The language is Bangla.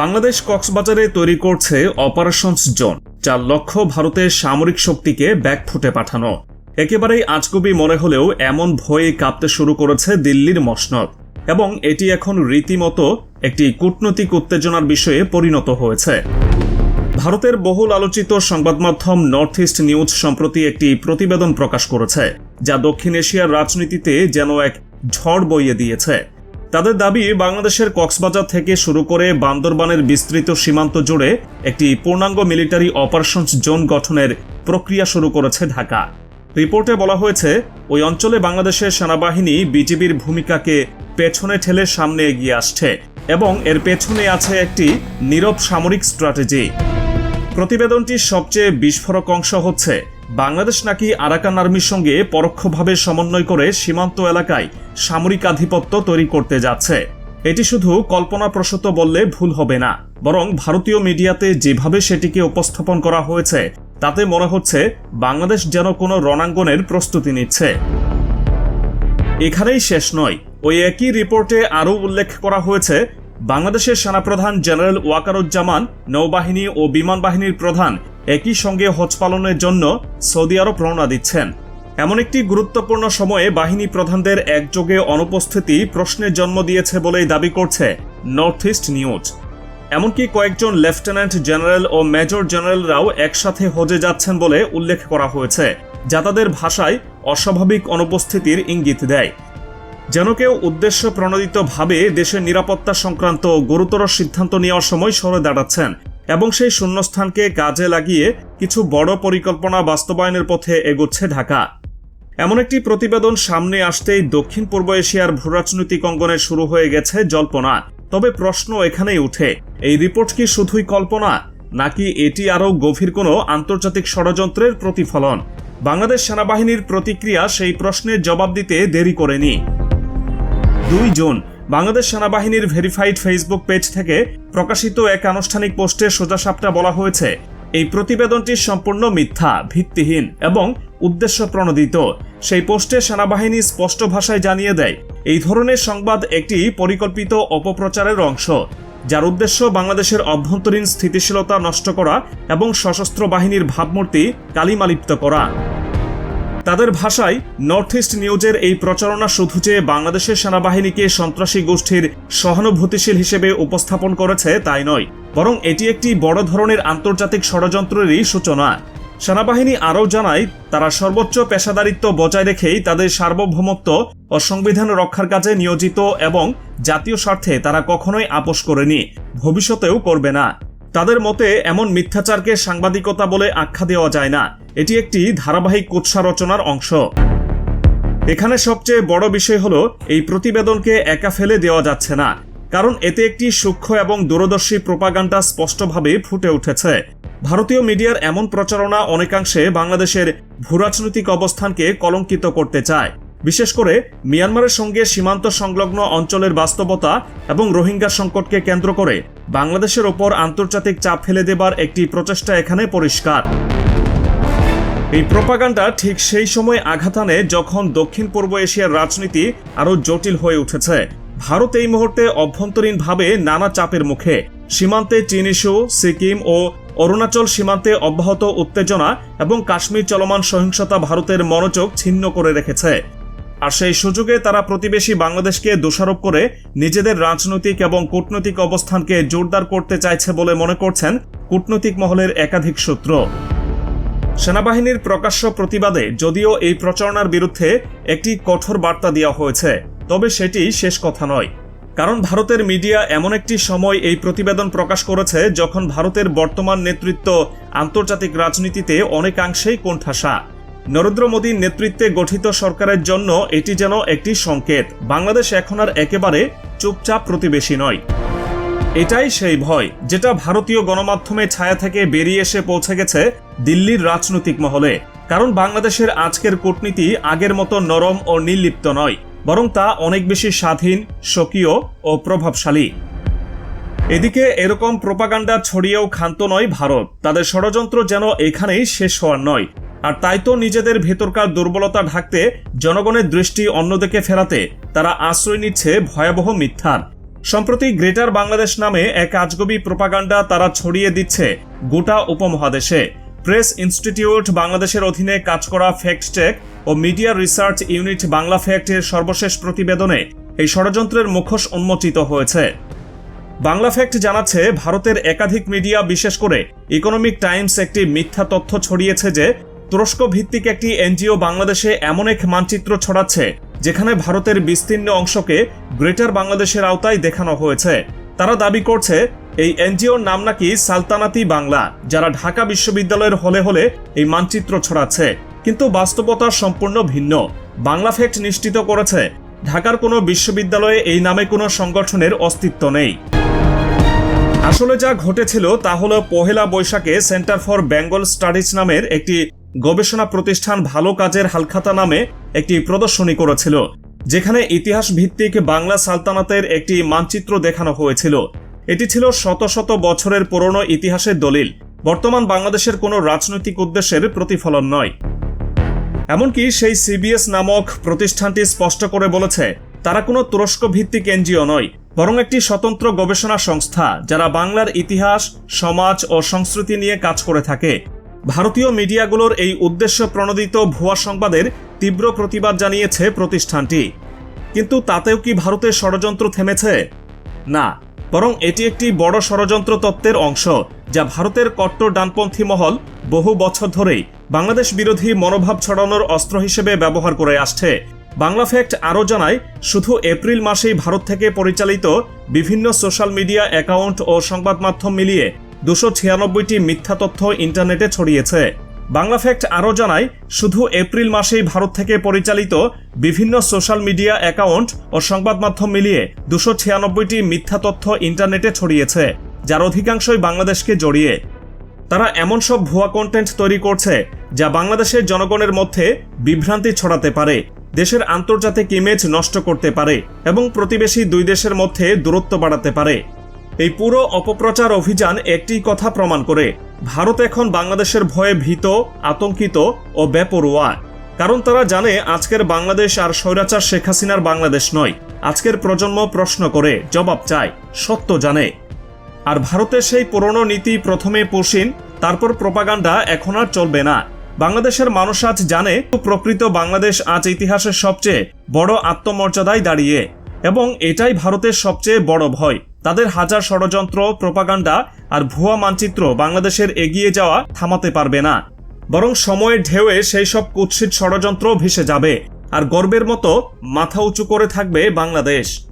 বাংলাদেশ কক্সবাজারে তৈরি করছে অপারেশনস জোন, যার লক্ষ্য ভারতের সামরিক শক্তিকে ব্যাকফুটে পাঠানো। একেবারেই আজগুবি মনে হলেও এমন ভয়ে কাঁপতে শুরু করেছে দিল্লির মসনদ, এবং এটি এখন রীতিমতো একটি কূটনৈতিক উত্তেজনার বিষয়ে পরিণত হয়েছে। ভারতের বহুল আলোচিত সংবাদ মাধ্যম নর্থ ইস্ট নিউজ সম্প্রতি একটি প্রতিবেদন প্রকাশ করেছে, যা দক্ষিণ এশিয়ার রাজনীতিতে যেন এক ঝড় বইয়ে দিয়েছে। তাদের দাবি, বাংলাদেশের কক্সবাজার থেকে শুরু করে বান্দরবানের বিস্তৃত সীমান্ত জুড়ে একটি পূর্ণাঙ্গ মিলিটারি অপারেশনস জোন গঠনের প্রক্রিয়া শুরু করেছে ঢাকা। রিপোর্টে বলা হয়েছে, ওই অঞ্চলে বাংলাদেশের সেনাবাহিনী বিজিবির ভূমিকাকে পেছনে ঠেলে সামনে এগিয়ে আসছে এবং এর পেছনে আছে একটি নীরব সামরিক স্ট্র্যাটেজি। প্রতিবেদনটির সবচেয়ে বিস্ফোরক অংশ হচ্ছে বাংলাদেশ নাকি আরাকান আর্মির সঙ্গে পরোক্ষভাবে সমন্বয় করে সীমান্ত এলাকায় সামরিক আধিপত্য তৈরি করতে যাচ্ছে। এটি শুধু কল্পনাপ্রসূত বললে ভুল হবে না, বরং ভারতীয় মিডিয়াতে যেভাবে সেটিকে উপস্থাপন করা হয়েছে, তাতে মনে হচ্ছে বাংলাদেশ যেন কোনো রণাঙ্গনের প্রস্তুতি নিচ্ছে। এখানেই শেষ নয়। ওই একই রিপোর্টে আরও উল্লেখ করা হয়েছে বাংলাদেশের সেনাপ্রধান জেনারেল ওয়াকারুজ্জামান নৌবাহিনী ও বিমান বাহিনীর প্রধান একই সঙ্গে হজ পালনের জন্য সৌদি আরব রওনা দিচ্ছেন। এমন একটি গুরুত্বপূর্ণ সময়ে বাহিনী প্রধানদের একযোগে অনুপস্থিতি প্রশ্নের জন্ম দিয়েছে বলেই দাবি করছে নর্থ ইস্ট নিউজ। এমনকি কয়েকজন লেফটেন্যান্ট জেনারেল ও মেজর জেনারেলরাও একসাথে হজে যাচ্ছেন বলে উল্লেখ করা হয়েছে, যা তাদের ভাষায় অস্বাভাবিক অনুপস্থিতির ইঙ্গিত দেয়। যেন কেউ উদ্দেশ্য প্রণোদিতভাবে দেশের নিরাপত্তা সংক্রান্ত গুরুতর সিদ্ধান্ত নেওয়ার সময় সরে দাঁড়াচ্ছেন এবং সেই শূন্যস্থানকে কাজে লাগিয়ে কিছু বড় পরিকল্পনা বাস্তবায়নের পথে এগোচ্ছে ঢাকা। এমন একটি প্রতিবেদন সামনে আসতেই দক্ষিণ পূর্ব এশিয়ার ভূরাজনৈতিক অঙ্গনে শুরু হয়ে গেছে জল্পনা। তবে প্রশ্ন এখানেই উঠে, এই রিপোর্ট কি শুধুই কল্পনা, নাকি এটি আরও গভীর কোনো আন্তর্জাতিক ষড়যন্ত্রের প্রতিফলন? বাংলাদেশ সেনাবাহিনীর প্রতিক্রিয়া সেই প্রশ্নের জবাব দিতে দেরি করেনি। দুই জুন বাংলাদেশ সেনাবাহিনীর ভেরিফাইড ফেসবুক পেজ থেকে প্রকাশিত এক আনুষ্ঠানিক পোস্টে সোজাসাপটা বলা হয়েছে, এই প্রতিবেদনটি সম্পূর্ণ মিথ্যা, ভিত্তিহীন এবং উদ্দেশ্য প্রণোদিত সেই পোস্টে সেনাবাহিনী স্পষ্ট ভাষায় জানিয়ে দেয়, এই ধরনের সংবাদ একটি পরিকল্পিত অপপ্রচারের অংশ, যার উদ্দেশ্য বাংলাদেশের অভ্যন্তরীণ স্থিতিশীলতা নষ্ট করা এবং সশস্ত্র বাহিনীর ভাবমূর্তি কালিমালিপ্ত করা। তাদের ভাষায় নর্থ ইস্ট নিউজের এই প্রচারণা শুধু যে বাংলাদেশের সেনাবাহিনীকে সন্ত্রাসী গোষ্ঠীর সহানুভূতিশীল হিসেবে উপস্থাপন করেছে তাই নয়, বরং এটি একটি বড় ধরনের আন্তর্জাতিক ষড়যন্ত্রেরই সূচনা। সেনাবাহিনী আরও জানায়, তারা সর্বোচ্চ পেশাদারিত্ব বজায় রেখেই তাদের সার্বভৌমত্ব ও সংবিধান রক্ষার কাজে নিয়োজিত এবং জাতীয় স্বার্থে তারা কখনোই আপোষ করেনি, ভবিষ্যতেও করবে না। তাদের মতে, এমন মিথ্যাচারকে সাংবাদিকতা বলে আখ্যা দেওয়া যায় না। এটি একটি ধারাবাহিক কুৎসা রচনার অংশ। এখানে সবচেয়ে বড় বিষয় হলো, এই প্রতিবেদনকে একা ফেলে দেওয়া যাচ্ছে না, কারণ এতে একটি সূক্ষ্ম এবং দূরদর্শী প্রোপাগান্ডা স্পষ্টভাবে ফুটে উঠেছে। ভারতীয় মিডিয়ার এমন প্রচারণা অনেকাংশে বাংলাদেশের ভূরাজনৈতিক অবস্থানকে কলঙ্কিত করতে চায়। বিশেষ করে, মিয়ানমারের সঙ্গে সীমান্ত সংলগ্ন অঞ্চলের বাস্তবতা এবং রোহিঙ্গা সংকটকে কেন্দ্র করে বাংলাদেশের ওপর আন্তর্জাতিক চাপ ফেলে দেবার একটি প্রচেষ্টা এখানে পরিষ্কার। এই প্রপাগান্ডা ঠিক সেই সময় আঘাত আনে যখন দক্ষিণ পূর্ব এশিয়ার রাজনীতি আরও জটিল হয়ে উঠেছে। ভারত এই মুহূর্তে অভ্যন্তরীণভাবে নানা চাপের মুখে। সীমান্তে চীন ইস্যু, সিকিম ও অরুণাচল সীমান্তে অব্যাহত উত্তেজনা এবং কাশ্মীর চলমান সহিংসতা ভারতের মনোযোগ ছিন্ন করে রেখেছে। আর সেই সুযোগে তারা প্রতিবেশী বাংলাদেশকে দোষারোপ করে নিজেদের রাজনৈতিক এবং কূটনৈতিক অবস্থানকে জোরদার করতে চাইছে বলে মনে করছেন কূটনৈতিক মহলের একাধিক সূত্র। সেনাবাহিনীর প্রকাশ্য প্রতিবাদে যদিও এই প্রচারণার বিরুদ্ধে একটি কঠোর বার্তা দেওয়া হয়েছে, তবে সেটি শেষ কথা নয়। কারণ ভারতের মিডিয়া এমন একটি সময় এই প্রতিবেদন প্রকাশ করেছে যখন ভারতের বর্তমান নেতৃত্ব আন্তর্জাতিক রাজনীতিতে অনেকাংশেই কোণঠাসা। নরেন্দ্র মোদীর নেতৃত্বে গঠিত সরকারের জন্য এটি যেন একটি সংকেত, বাংলাদেশ এখন আর একেবারে চুপচাপ প্রতিবেশী নয়। এটাই সেই ভয়, যেটা ভারতীয় গণমাধ্যমে ছায়া থেকে বেরিয়ে এসে পৌঁছে গেছে দিল্লির রাজনৈতিক মহলে। কারণ বাংলাদেশের আজকের কূটনীতি আগের মতো নরম ও নির্লিপ্ত নয়, বরং তা অনেক বেশি স্বাধীন, স্বকীয় ও প্রভাবশালী। এদিকে এরকম প্রোপাগান্ডা ছড়িয়েও ক্ষান্ত নয় ভারত। তাদের ষড়যন্ত্র যেন এখানেই শেষ হওয়ার নয়। আর তাই তো নিজেদের ভেতরকার দুর্বলতা ঢাকতে, জনগণের দৃষ্টি অন্যদিকে ফেরাতে তারা আশ্রয় নিচ্ছে ভয়াবহ মিথ্যার। সম্প্রতি গ্রেটার বাংলাদেশ নামে এক আজগবি প্রোপাগান্ডা তারা ছড়িয়ে দিচ্ছে গোটা উপমহাদেশে। প্রেস ইনস্টিটিউট বাংলাদেশের অধীনে কাজ করা ফ্যাক্ট চেক ও মিডিয়া রিসার্চ ইউনিট বাংলা ফ্যাক্টের সর্বশেষ প্রতিবেদনে এই ষড়যন্ত্রের মুখোশ উন্মোচিত হয়েছে। বাংলা ফ্যাক্ট জানাচ্ছে, ভারতের একাধিক মিডিয়া, বিশেষ করে ইকোনমিক টাইমস, একটি মিথ্যা তথ্য ছড়িয়েছে যে তুরস্ক ভিত্তিক একটি এনজিও বাংলাদেশে এমন এক মানচিত্র ছড়াচ্ছে, যেখানে ভারতের বিস্তীর্ণ অংশকে গ্রেটার বাংলাদেশের আওতায় দেখানো হয়েছে। তারা দাবি করছে এই এনজিওর নাম নাকি সালতানাতি বাংলা, যারা ঢাকা বিশ্ববিদ্যালয়ের হলে হলে এই মানচিত্র ছড়াচ্ছে। কিন্তু বাস্তবতা সম্পূর্ণ ভিন্ন। বাংলা ফ্যাক্ট নিশ্চিত করেছে, ঢাকার কোনো বিশ্ববিদ্যালয়ে এই নামে কোনো সংগঠনের অস্তিত্ব নেই। আসলে যা ঘটেছিল তা হলো পহেলা বৈশাখে সেন্টার ফর বেঙ্গল স্টাডিজ নামের একটি গবেষণা প্রতিষ্ঠান ভালো কাজের হালখাতা নামে একটি প্রদর্শনী করেছিল, যেখানে ইতিহাস ভিত্তিক বাংলা সালতানাতের একটি মানচিত্র দেখানো হয়েছিল। এটি ছিল শত শত বছরের পুরনো ইতিহাসের দলিল। বর্তমান বাংলাদেশের কোনো রাজনৈতিক উদ্দেশ্যের প্রতিফলন নয়। এমনকি সেই সিবিএস নামক প্রতিষ্ঠানটি স্পষ্ট করে বলেছে, তারা কোনো তুরস্ক ভিত্তিক এনজিও নয়, বরং একটি স্বতন্ত্র গবেষণা সংস্থা যারা বাংলার ইতিহাস, সমাজ ও সংস্কৃতি নিয়ে কাজ করে থাকে। ভারতীয় মিডিয়াগুলোর এই উদ্দেশ্য প্রণোদিত ভুয়া সংবাদের তীব্র প্রতিবাদ জানিয়েছে প্রতিষ্ঠানটি। কিন্তু তাতেও কি ভারতের ষড়যন্ত্র থেমেছে? না। বরং এটি একটি বড় ষড়যন্ত্র তত্ত্বের অংশ, যা ভারতের কট্টর ডানপন্থী মহল বহু বছর ধরেই বাংলাদেশ বিরোধী মনোভাব ছড়ানোর অস্ত্র হিসেবে ব্যবহার করে আসছে। বাংলা ফ্যাক্ট আরও জানায়, শুধু এপ্রিল মাসেই ভারত থেকে পরিচালিত বিভিন্ন সোশ্যাল মিডিয়া অ্যাকাউন্ট ও সংবাদ মাধ্যম মিলিয়ে দুশো ছিয়ানব্বইটি মিথ্যা তথ্য ইন্টারনেটে ছড়িয়েছে। বাংলা ফ্যাক্ট আরও জানায়, শুধু এপ্রিল মাসেই ভারত থেকে পরিচালিত বিভিন্ন সোশ্যাল মিডিয়া অ্যাকাউন্ট ও সংবাদ মাধ্যম মিলিয়ে দুশো ছিয়ানব্বইটি মিথ্যা তথ্য ইন্টারনেটে ছড়িয়েছে, যার অধিকাংশই বাংলাদেশকে জড়িয়ে। তারা এমন সব ভুয়া কন্টেন্ট তৈরি করছে, যা বাংলাদেশের জনগণের মধ্যে বিভ্রান্তি ছড়াতে পারে, দেশের আন্তর্জাতিক ইমেজ নষ্ট করতে পারে, এবং প্রতিবেশী দুই দেশের মধ্যে দূরত্ব বাড়াতে পারে। এই পুরো অপপ্রচার অভিযান একটি কথা প্রমাণ করে ভারত এখন বাংলাদেশের ভয়ে ভীত, আতঙ্কিত ও বেপরোয়া। কারণ তারা জানে আজকের বাংলাদেশ আর স্বৈরাচার শেখ হাসিনার বাংলাদেশ নয়। আজকের প্রজন্ম প্রশ্ন করে, জবাব চায়, সত্য জানে। আর ভারতের সেই পুরনো নীতি প্রথমে পোষিন তারপর প্রপাগান্ডা এখন আর চলবে না। বাংলাদেশের মানুষ আজ জানে, প্রকৃত বাংলাদেশ আজ ইতিহাসের সবচেয়ে বড় আত্মমর্যাদায় দাঁড়িয়ে। এবং এটাই ভারতের সবচেয়ে বড় ভয়। তাদের হাজার ষড়যন্ত্র, প্রপাগান্ডা আর ভুয়া মানচিত্র বাংলাদেশের এগিয়ে যাওয়া থামাতে পারবে না। বরং সময়ের ঢেউয়ে সেই সব কুৎসিত ষড়যন্ত্র ভেসে যাবে। আর গর্বের মতো মাথা উঁচু করে থাকবে বাংলাদেশ।